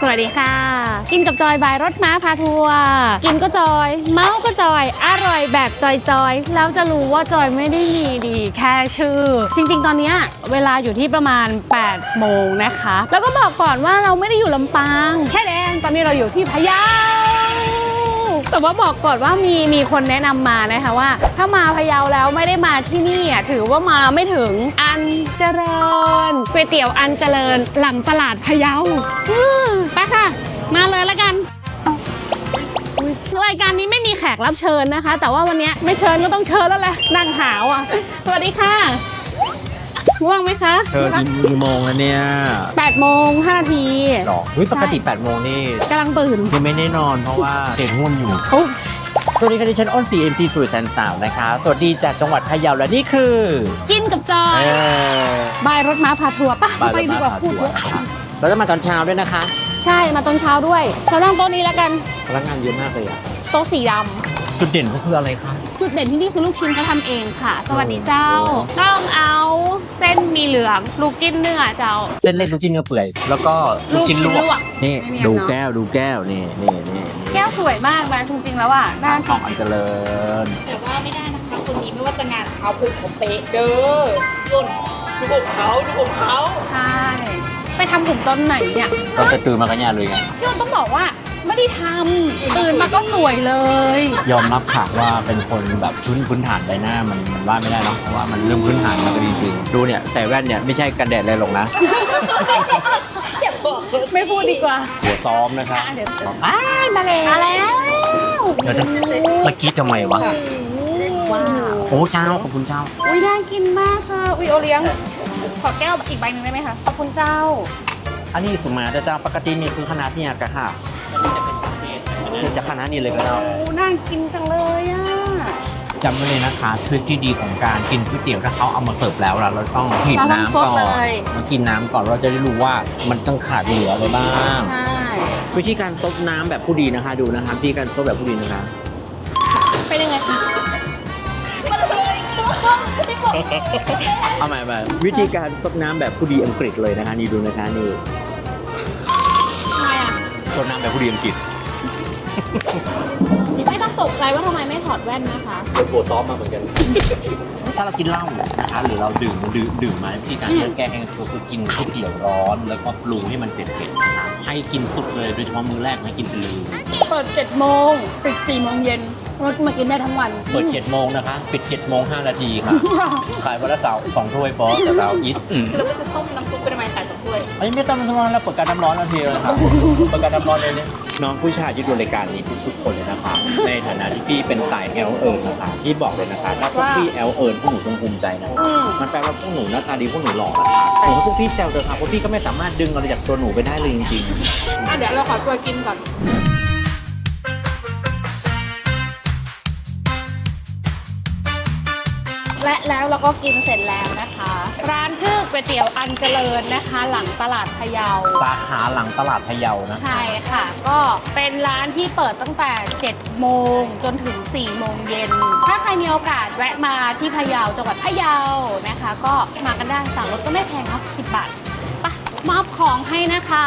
สวัสดีค่ะ กินกับจอยบายรถม้าพาทัวร์กินก็จอย เมาก็จอย อร่อยแบบจอยจอยแล้วจะรู้ว่าจอยไม่ได้มีดีแค่ชื่อ จริง ๆ ตอนนี้เวลาอยู่ที่ประมาณ8โมงนะคะ แล้วก็บอกก่อนว่าเราไม่ได้อยู่ลำปางแค่แดงตอนนี้เราอยู่ที่พะเยา แต่ว่าบอกก่อนว่ามีมีคนแนะนำมานะคะว่า ถ้ามาพะเยาแล้วไม่ได้มาที่นี่อะถือว่ามาไม่ถึงอันเจริญก๋วยเตี๋ยวอันเจริญหลังตลาดพะเยาไปค่ะ มาเลยแล้วกันรายการนี้ไม่มีแขกรับเชิญนะคะ แต่ว่าวันนี้ไม่เชิญก็ต้องเชิญแล้วแหละนั่งหาวอะสวัสดีค่ะ ง่วงไหมคะเธอกินกี่โมงแล้วเนี่ย8โมง5นาทีหรอเฮ้ยปกติ8โมงนี่กำลังตื่นยังไม่ได้นอนเพราะว่าเห็นหุ้นอยู่โอ้สวัสดีค่ะดิฉันอ้น CMT สุริแสนสาวนะคะ สวัสดีจากจังหวัดพะเยาและนี่คือ กินกับจอเอยอบายรถม้าพาทัวร์ปะบายไปรถดีม้ากว่าพาพูดทัวเยร์อะนะคะเราจะมาตอนเช้าด้วยนะคะ ใช่มาตอนเช้าด้วยเรานั่งโต๊ะนี้แล้วกันพนักงานเยอะมากเลยอะโต๊ะสีด จุดเด่นก็คืออะไรคะำจุดเด่นที่นี่คือลูกชิ้นเขาทำเองค่ะ สวัสดีเจ้าโอ้ต้องเอาเส้นหมีเหลือง ลูกจิ้นเนื้อเจ้า เส้นเล็กลูกชิ้นเนื้อเปื่อย แล้วก็ลูกชิ้นลวกกนี่ไม่เนียนดูเนอะ แก้วดูแก้วนี่นี่นี่แก้วสวยมากนะจริงๆแล้วอะด้านทองอันเจริญ แต่ว่าไม่ได้นะคะคนนี้ไม่ว่าจะงานเขาคือเขาเป๊ะเด้อยุ่นดูอกเขาดูอกเขา ใช่ไปทำผมตอนไหนเนี่ยเราจะตื่นมากันเนี่ยเลยไง พี่อ้นต้องบอกว่า ไม่ได้ทำตื่นมาก็สวยเลย ยอมรับค่ะว่าเป็นคนแบบพื้นพื้นฐานใบหน้ามันมันว่าไม่ได้เนาะเพราะว่ามันเรื่องพื้นฐานมันก็จริงๆดูเนี่ยใส่แว่นเนี่ยไม่ใช่กันแดดอะไรหรอกนะไม่พูดดีกว่าหัวซ้อมนะคะอะเดี๋ยวอ้ายมาเลยมาแล้วเดี๋ยวจะสกกีดทำไมวะว้าวโอ้เจ้าขอบคุณเจ้า อุ้ยน่ากินมากค่ะอุ้ยโอเลี้ยง ขอแก้วอีกใบหนึ่งได้ไหมคะขอบคุณเจ้าอันนี้สุมาแต่เจ้าปกตินี่คือขนาดเนี่ยกะค่ะ นี่จะขนาดนี้เลยก็เจ้โอ้น่ากินจังเลยอะจำไว้เลยนะคะทริคที่ดีของการกินก๋วยเตี๋ยวถ้าเขาเอามาเสิร์ฟแล้วเราเราต้องหีบเราต้น้ำก่อนมากินน้ำก่อนเราจะได้รู้ว่ามันต้องขาดเหลืออะไรบ้างใช่วิธีการซดน้ำแบบผู้ดีนะคะดูนะคะวิธีการซดแบบผู้ดีนะคะเป็นยังไงคะเอาใหม่ไปวิธีการซดน้ำแบบผู้ดีอังกฤษเลยนะคะนี่ดูนะคะนี่ ดน้ำแบบผู้ดีอังกฤษไม่ต้องตกใจว่าทำไมไม่ถอดแว่นนะคะเป็นโบซ้อมมาเหมือนกัน ถ้าเรากินเหล้านะคะหรือเราดื่มดื่มดื่มมาวิธีการที่จะแก้แห้งก็คือกินก๋วยเตี๋ยวร้อน แล้วก็ปรุงให้มันเผ็ดๆนะคะให้กินสุดเลยโดยเฉพาะมื้อแรกให้กินไปเลยเปิด7โมงปิด4โมงเย็นมามากินได้ทั้งวันเปิด7โมงนะคะปิด7โมง5นาทีค่ะขายวันละเสาร์สองถ้วยพอแต่เราอิทอืมเราก็จะต้มน้ำซุปเป็นอะไรใส่สองถ้วย อันนี้ไม่ต้องน้ำร้อนแล้วเปิดการน้ำร้อนแล้วทีเลยนะครับเปิดการน้ำร้อนเลยเนี่ยน้องผู้ชายที่ดูรายการนี้ทุกๆคนเลยนะคะ ในฐานะที่พี่เป็นสายแอลเอิร์นะคะพี่บอกเลยนะคะถ้าพวกพี่แอลเอิร์พวกหนูต้องภูมิใจนะอืม มันแปลว่าพวกหนูหน้าตาดีพวกหนูหล่อนะคะหนูให้พวกพี่แซวเถอะค่ะเพราะพี่ก็ไม่สามารถดึงอะไรจากตัวหนูไปได้เลยจริงอะเดี๋ยวเราขอตัวกินก่อน และแล้วเราก็กินเสร็จแล้วนะคะ ร้านชื่อก๋วยเตี๋ยวอันเจริญนะคะ หลังตลาดพะเยาๆสาขาหลังตลาดพะเยานะคะใช่ค่ะ ก็เป็นร้านที่เปิดตั้งแต่ 7 โมงจนถึง 4 โมงเย็น ถ้าใครมีโอกาสแวะมาที่พะเยาจังหวัดพะเยานะคะ ก็มากันได้สั่งรถก็ไม่แพงครับ10บาทไปะมอบของให้นะคะ